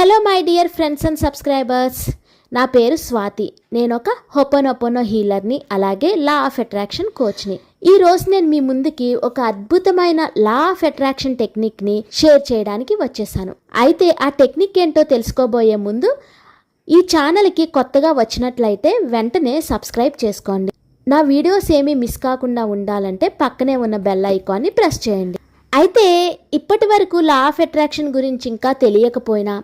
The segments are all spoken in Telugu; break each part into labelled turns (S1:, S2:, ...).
S1: Hello my dear friends and subscribers నా పేరు స్వాతి. నేను ఒక హొపనొపనో హీలర్ని అలాగే లా ఆఫ్ అట్రాక్షన్ కోచ్ని. ఈ రోజు నేను మీ ముందుకి ఒక అద్భుతమైన లా ఆఫ్ అట్రాక్షన్ టెక్నిక్ని షేర్ చేయడానికి వచ్చేసాను. అయితే ఆ టెక్నిక్ ఏంటో తెలుసుకోబోయే ముందు ఈ ఛానల్కి కొత్తగా వచ్చినట్లయితే వెంటనే సబ్స్క్రైబ్ చేసుకోండి. నా వీడియోస్ ఏమీ మిస్ కాకుండా ఉండాలంటే పక్కనే ఉన్న బెల్ ఐకాన్ని ప్రెస్ చేయండి. అయితే ఇప్పటి వరకు లా ఆఫ్ అట్రాక్షన్ గురించి ఇంకా తెలియకపోయినా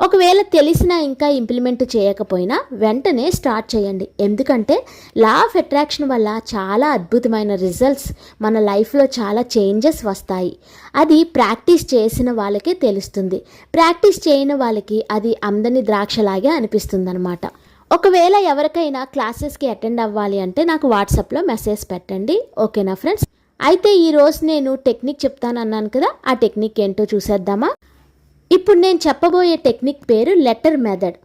S1: ఒకవేళ తెలిసినా ఇంకా ఇంప్లిమెంట్ చేయకపోయినా వెంటనే స్టార్ట్ చేయండి. ఎందుకంటే లా ఆఫ్ అట్రాక్షన్ వల్ల చాలా అద్భుతమైన రిజల్ట్స్ మన లైఫ్లో చాలా చేంజెస్ వస్తాయి. అది ప్రాక్టీస్ చేసిన వాళ్ళకే తెలుస్తుంది. ప్రాక్టీస్ చేయని వాళ్ళకి అది అందని ద్రాక్షలాగే అనిపిస్తుంది అనమాట ఒకవేళ ఎవరికైనా క్లాసెస్కి అటెండ్ అవ్వాలి అంటే నాకు వాట్సాప్లో మెసేజ్ పెట్టండి. ఓకేనా ఫ్రెండ్స్ అయితే ఈరోజు నేను టెక్నిక్ చెప్తాను అన్నాను కదా ఆ టెక్నిక్ ఏంటో చూసేద్దామా? ఇప్పుడు నేను చెప్పబోయే టెక్నిక్ పేరు లెటర్ మెథడ్.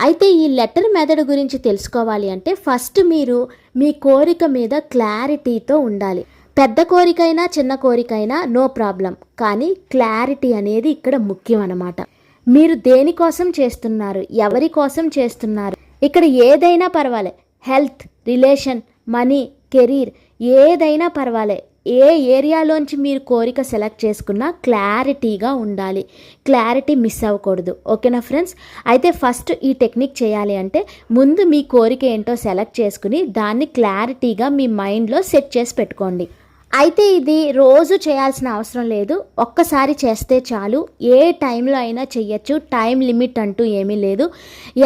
S1: అయితే ఈ లెటర్ మెథడ్ గురించి తెలుసుకోవాలి అంటే ఫస్ట్ మీరు మీ కోరిక మీద క్లారిటీతో ఉండాలి. పెద్ద కోరికైనా చిన్న కోరికైనా నో ప్రాబ్లం. కానీ క్లారిటీ అనేది ఇక్కడ ముఖ్యం అన్నమాట. మీరు దేనికోసం చేస్తున్నారు? ఎవరి కోసం చేస్తున్నారు? ఇక్కడ ఏదైనా పర్వాలే. హెల్త్ రిలేషన్ మనీ కెరీర్ ఏదైనా పర్వాలే. ఏ ఏరియాలోంచి మీరు కోరిక సెలెక్ట్ చేసుకున్నా క్లారిటీగా ఉండాలి. క్లారిటీ మిస్ అవ్వకూడదు. ఓకేనా ఫ్రెండ్స్? అయితే ఫస్ట్ ఈ టెక్నిక్ చేయాలి అంటే ముందు మీ కోరిక ఏంటో సెలెక్ట్ చేసుకుని దాన్ని క్లారిటీగా మీ మైండ్లో సెట్ చేసి పెట్టుకోండి. అయితే ఇది రోజు చేయాల్సిన అవసరం లేదు. ఒక్కసారి చేస్తే చాలు. ఏ టైంలో అయినా చెయ్యొచ్చు. టైం లిమిట్ అంటూ ఏమీ లేదు.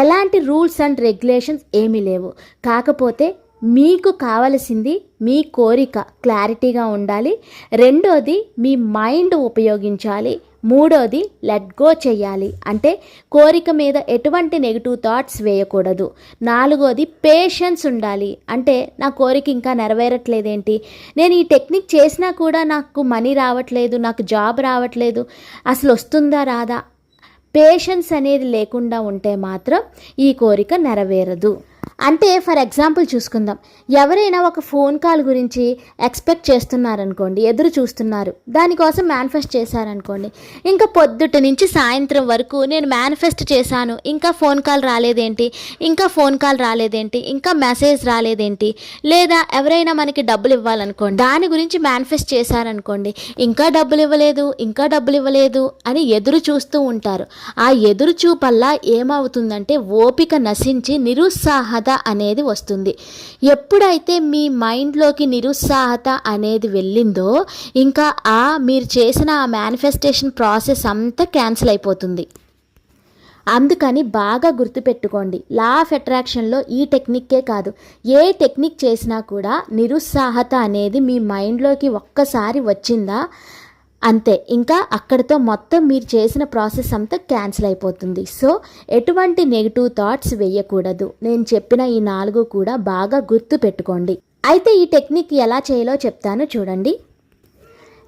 S1: ఎలాంటి రూల్స్ అండ్ రెగ్యులేషన్స్ ఏమీ లేవు. కాకపోతే మీకు కావలసింది మీ కోరిక క్లారిటీగా ఉండాలి. రెండోది మీ మైండ్ ఉపయోగించాలి. మూడోది లెట్ గో చేయాలి. అంటే కోరిక మీద ఎటువంటి నెగిటివ్ థాట్స్ వేయకూడదు. నాలుగోది పేషెన్స్ ఉండాలి. అంటే నా కోరిక ఇంకా నెరవేరట్లేదేంటి? నేను ఈ టెక్నిక్ చేసినా కూడా నాకు మనీ రావట్లేదు నాకు జాబ్ రావట్లేదు. అసలు వస్తుందా రాదా? పేషెన్స్ అనేది లేకుండా ఉంటే మాత్రం ఈ కోరిక నెరవేరదు. అంటే ఫర్ ఎగ్జాంపుల్ చూసుకుందాం. ఎవరైనా ఒక ఫోన్ కాల్ గురించి ఎక్స్పెక్ట్ చేస్తున్నారనుకోండి ఎదురు చూస్తున్నారు. దానికోసం మేనిఫెస్ట్ చేశారనుకోండి ఇంకా పొద్దుట నుంచి సాయంత్రం వరకు నేను మేనిఫెస్ట్ చేశాను ఇంకా ఫోన్ కాల్ రాలేదేంటి ఇంకా ఫోన్ కాల్ రాలేదేంటి ఇంకా మెసేజ్ రాలేదేంటి లేదా ఎవరైనా మనకి డబ్బులు ఇవ్వాలనుకోండి దాని గురించి మేనిఫెస్ట్ చేశారనుకోండి ఇంకా డబ్బులు ఇవ్వలేదు ఇంకా డబ్బులు ఇవ్వలేదు అని ఎదురు చూస్తూ ఉంటారు. ఆ ఎదురు చూపల్లా ఏమవుతుందంటే ఓపిక నశించి నిరుత్సాహత అనేది వస్తుంది. ఎప్పుడైతే మీ మైండ్లోకి నిరుత్సాహత అనేది వెళ్ళిందో ఇంకా ఆ మీరు చేసిన ఆ మేనిఫెస్టేషన్ ప్రాసెస్ అంతా క్యాన్సిల్ అయిపోతుంది. అందుకని బాగా గుర్తుపెట్టుకోండి. లా ఆఫ్ అట్రాక్షన్లో ఈ టెక్నిక్కే కాదు. ఏ టెక్నిక్ చేసినా కూడా నిరుత్సాహత అనేది మీ మైండ్లోకి ఒక్కసారి వచ్చిందా అంతే. ఇంకా అక్కడితో మొత్తం మీరు చేసిన ప్రాసెస్ అంతా క్యాన్సిల్ అయిపోతుంది. సో ఎటువంటి నెగిటివ్ థాట్స్ వేయకూడదు. నేను చెప్పిన ఈ నాలుగు కూడా బాగా గుర్తు పెట్టుకోండి. అయితే ఈ టెక్నిక్ ఎలా చేయాలో చెప్తాను చూడండి.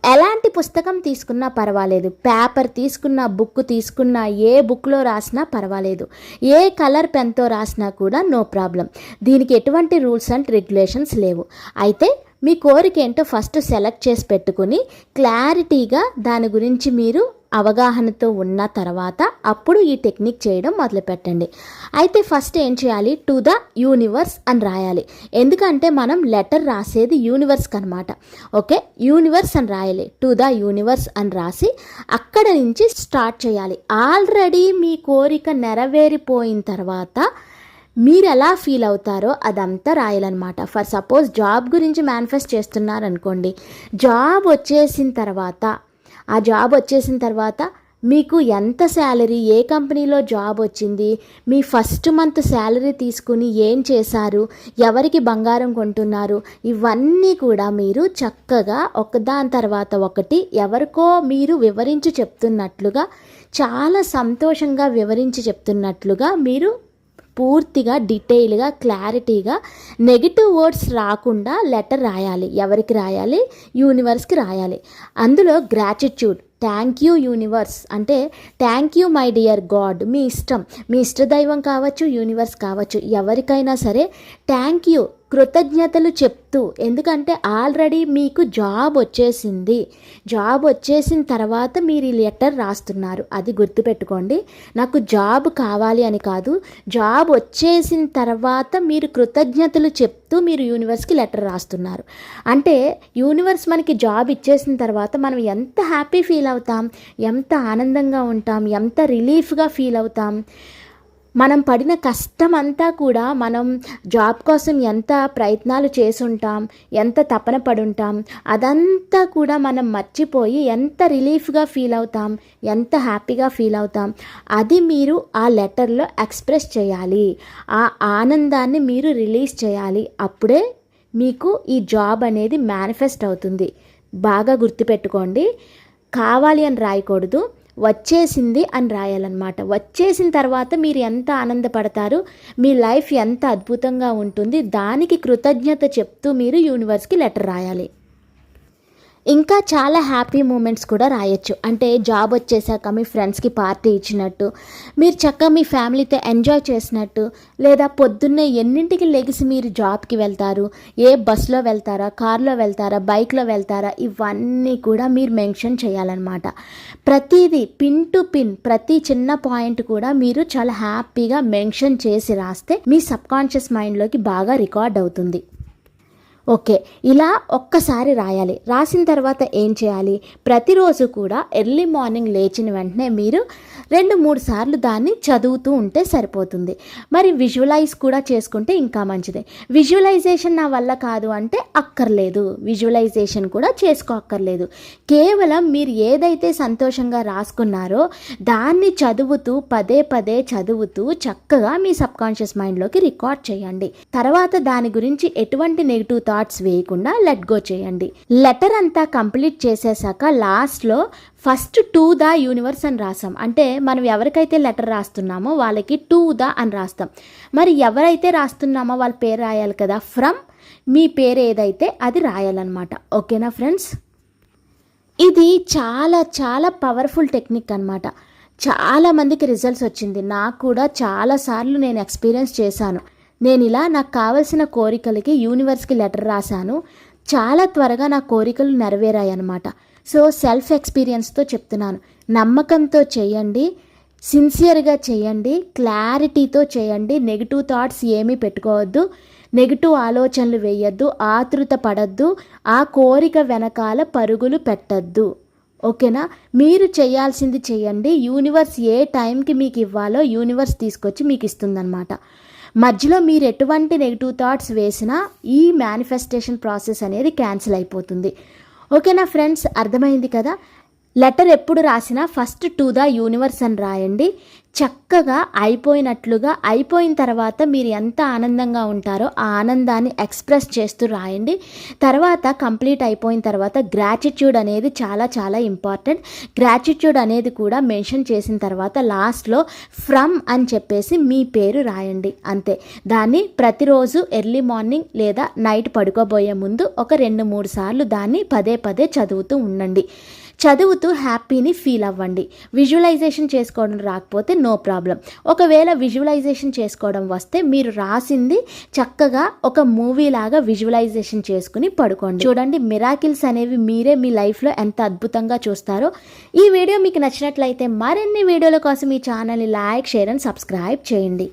S1: ఎలాంటి పుస్తకం తీసుకున్నా పర్వాలేదు. పేపర్ తీసుకున్నా బుక్ తీసుకున్నా ఏ బుక్లో రాసినా పర్వాలేదు. ఏ కలర్ పెన్తో రాసినా కూడా నో ప్రాబ్లం. దీనికి ఎటువంటి రూల్స్ అండ్ రెగ్యులేషన్స్ లేవు. అయితే మీ కోరిక ఏంటో ఫస్ట్ సెలెక్ట్ చేసి పెట్టుకుని క్లారిటీగా దాని గురించి మీరు అవగాహనతో ఉన్న తర్వాత అప్పుడు ఈ టెక్నిక్ చేయడం మొదలుపెట్టండి. అయితే ఫస్ట్ ఏం చేయాలి? టు ద యూనివర్స్ అని రాయాలి. ఎందుకంటే మనం లెటర్ రాసేది యూనివర్స్కి అనమాట ఓకే? యూనివర్స్ అని రాయాలి. టు ద యూనివర్స్ అని రాసి అక్కడ నుంచి స్టార్ట్ చేయాలి. ఆల్రెడీ మీ కోరిక నెరవేరిపోయిన తర్వాత మీరు ఎలా ఫీల్ అవుతారో అదంతా రాయాలన్నమాట. ఫర్ సపోజ్ జాబ్ గురించి మేనిఫెస్ట్ చేస్తున్నారనుకోండి జాబ్ వచ్చేసిన తర్వాత ఆ జాబ్ వచ్చేసిన తర్వాత మీకు ఎంత శాలరీ ఏ కంపెనీలో జాబ్ వచ్చింది మీ ఫస్ట్ మంత్ శాలరీ తీసుకుని ఏం చేశారు ఎవరికి బంగారం కొంటున్నారు ఇవన్నీ కూడా మీరు చక్కగా ఒకదాని తర్వాత ఒకటి ఎవరికో మీరు వివరించి చెప్తున్నట్లుగా చాలా సంతోషంగా వివరించి చెప్తున్నట్లుగా మీరు పూర్తిగా డీటెయిల్గా క్లారిటీగా నెగిటివ్ వర్డ్స్ రాకుండా లెటర్ రాయాలి. ఎవరికి రాయాలి? యూనివర్స్కి రాయాలి. అందులో గ్రాటిట్యూడ్ థ్యాంక్ యూ యూనివర్స్ అంటే thank you my dear God మీ ఇష్టం. మీ ఇష్టదైవం కావచ్చు యూనివర్స్ కావచ్చు ఎవరికైనా సరే థ్యాంక్ యూ కృతజ్ఞతలు చెప్తూ. ఎందుకంటే ఆల్రెడీ మీకు జాబ్ వచ్చేసింది. జాబ్ వచ్చేసిన తర్వాత మీరు ఈ లెటర్ రాస్తున్నారు. అది గుర్తుపెట్టుకోండి. నాకు జాబ్ కావాలి అని కాదు. జాబ్ వచ్చేసిన తర్వాత మీరు కృతజ్ఞతలు చెప్తూ మీరు యూనివర్స్కి లెటర్ రాస్తున్నారు. అంటే యూనివర్స్ మనకి జాబ్ ఇచ్చేసిన తర్వాత మనం ఎంత హ్యాపీ ఫీల్ అవుతాం ఎంత ఆనందంగా ఉంటాం ఎంత రిలీఫ్గా ఫీల్ అవుతాం. మనం పడిన కష్టం అంతా కూడా మనం జాబ్ కోసం ఎంత ప్రయత్నాలు చేసుంటాం ఎంత తపన పడుంటాం అదంతా కూడా మనం మర్చిపోయి ఎంత రిలీఫ్గా ఫీల్ అవుతాం ఎంత హ్యాపీగా ఫీల్ అవుతాం అది మీరు ఆ లెటర్లో ఎక్స్ప్రెస్ చేయాలి. ఆ ఆనందాన్ని మీరు రిలీజ్ చేయాలి. అప్పుడే మీకు ఈ జాబ్ అనేది మేనిఫెస్ట్ అవుతుంది. బాగా గుర్తుపెట్టుకోండి. కావాలి అని రాయకూడదు. వచ్చేసింది అని రాయాలన్నమాట. వచ్చేసిన తర్వాత మీరు ఎంత ఆనందపడతారు? మీ లైఫ్ ఎంత అద్భుతంగా ఉంటుంది? దానికి కృతజ్ఞత చెప్తూ మీరు యూనివర్స్కి లెటర్ రాయాలి. ఇంకా చాలా హ్యాపీ మూమెంట్స్ కూడా రాయొచ్చు. అంటే జాబ్ వచ్చేసాక మీ ఫ్రెండ్స్కి పార్టీ ఇచ్చినట్టు మీరు చక్కగా మీ ఫ్యామిలీతో ఎంజాయ్ చేసినట్టు లేదా పొద్దున్నే ఎన్నింటికి లెగిసి మీరు జాబ్కి వెళ్తారు ఏ బస్లో వెళ్తారా కార్లో వెళ్తారా బైక్లో వెళ్తారా ఇవన్నీ కూడా మీరు మెన్షన్ చేయాలన్నమాట. ప్రతిదీ పిన్ టు పిన్ ప్రతి చిన్న పాయింట్ కూడా మీరు చాలా హ్యాపీగా మెన్షన్ చేసి రాస్తే మీ సబ్కాన్షియస్ మైండ్లోకి బాగా రికార్డ్ అవుతుంది. ఓకే ఇలా ఒక్కసారి రాయాలి. రాసిన తర్వాత ఏం చేయాలి? ప్రతిరోజు కూడా ఎర్లీ మార్నింగ్ లేచిన వెంటనే మీరు రెండు మూడు సార్లు దాన్ని చదువుతూ ఉంటే సరిపోతుంది. మరి విజువలైజ్ కూడా చేసుకుంటే ఇంకా మంచిది. విజువలైజేషన్ నా వల్ల కాదు అంటే అక్కర్లేదు. విజువలైజేషన్ కూడా చేసుకోక్కర్లేదు కేవలం మీరు ఏదైతే సంతోషంగా రాసుకున్నారో దాన్ని చదువుతూ పదే పదే చదువుతూ చక్కగా మీ సబ్కాన్షియస్ మైండ్లోకి రికార్డ్ చేయండి. తర్వాత దాని గురించి ఎటువంటి నెగిటివ్ థాట్స్ వేయకుండా లెట్ గో చేయండి. లెటర్ అంతా కంప్లీట్ చేసేసాక లాస్ట్లో ఫస్ట్ టు ద యూనివర్స్ అని రాసాం. అంటే మనం ఎవరికైతే లెటర్ రాస్తున్నామో వాళ్ళకి టు ద అని రాస్తాం. మరి ఎవరైతే రాస్తున్నామో వాళ్ళ పేరు రాయాలి కదా? ఫ్రమ్ మీ పేరు ఏదైతే అది రాయాలన్నమాట. ఓకేనా ఫ్రెండ్స్ ఇది చాలా చాలా పవర్ఫుల్ టెక్నిక్ అనమాట చాలా మందికి రిజల్ట్స్ వచ్చింది. నాకు కూడా చాలాసార్లు నేను ఎక్స్పీరియన్స్ చేశాను. నేను ఇలా నాకు కావలసిన కోరికలకి యూనివర్స్కి లెటర్ రాశాను. చాలా త్వరగా నా కోరికలు నెరవేరాయి అనమాట సో సెల్ఫ్ ఎక్స్పీరియన్స్తో చెప్తున్నాను. నమ్మకంతో చేయండి. సిన్సియర్గా చేయండి. క్లారిటీతో చేయండి. నెగిటివ్ థాట్స్ ఏమీ పెట్టుకోవద్దు. నెగిటివ్ ఆలోచనలు వేయద్దు. ఆతృత పడద్దు. ఆ కోరిక వెనకాల పరుగులు పెట్టద్దు. ఓకేనా? మీరు చేయాల్సింది చేయండి. యూనివర్స్ ఏ టైంకి మీకు ఇవ్వాలో యూనివర్స్ తీసుకొచ్చి మీకు ఇస్తుందన్నమాట. మధ్యలో మీరు ఎటువంటి నెగిటివ్ థాట్స్ వేసినా ఈ మేనిఫెస్టేషన్ ప్రాసెస్ అనేది క్యాన్సిల్ అయిపోతుంది. ఓకేనా ఫ్రెండ్స్ అర్థమైంది కదా? లెటర్ ఎప్పుడు రాసినా ఫస్ట్ టు ద యూనివర్స్ అని రాయండి. చక్కగా అయిపోయినట్లుగా అయిపోయిన తర్వాత మీరు ఎంత ఆనందంగా ఉంటారో ఆ ఆనందాన్ని ఎక్స్ప్రెస్ చేస్తూ రాయండి. తర్వాత కంప్లీట్ అయిపోయిన తర్వాత గ్రాటిట్యూడ్ అనేది చాలా చాలా ఇంపార్టెంట్. గ్రాటిట్యూడ్ అనేది కూడా మెన్షన్ చేసిన తర్వాత లాస్ట్లో ఫ్రమ్ అని చెప్పేసి మీ పేరు రాయండి. అంతే. దాన్ని ప్రతిరోజు ఎర్లీ మార్నింగ్ లేదా నైట్ పడుకోబోయే ముందు ఒక రెండు మూడు సార్లు దాన్ని పదే పదే చదువుతూ ఉండండి. చదువుతూ హ్యాపీని ఫీల్ అవ్వండి. విజువలైజేషన్ చేసుకోవడం రాకపోతే నో ప్రాబ్లం. ఒకవేళ విజువలైజేషన్ చేసుకోవడం వస్తే మీరు రాసింది చక్కగా ఒక మూవీ లాగా విజువలైజేషన్ చేసుకుని పడుకోండి. చూడండి మిరాకిల్స్ అనేవి మీరే మీ లైఫ్లో ఎంత అద్భుతంగా చూస్తారో. ఈ వీడియో మీకు నచ్చినట్లయితే మరిన్ని వీడియోల కోసం ఈ ఛానల్ని లైక్ షేర్ అండ్ సబ్స్క్రైబ్ చేయండి.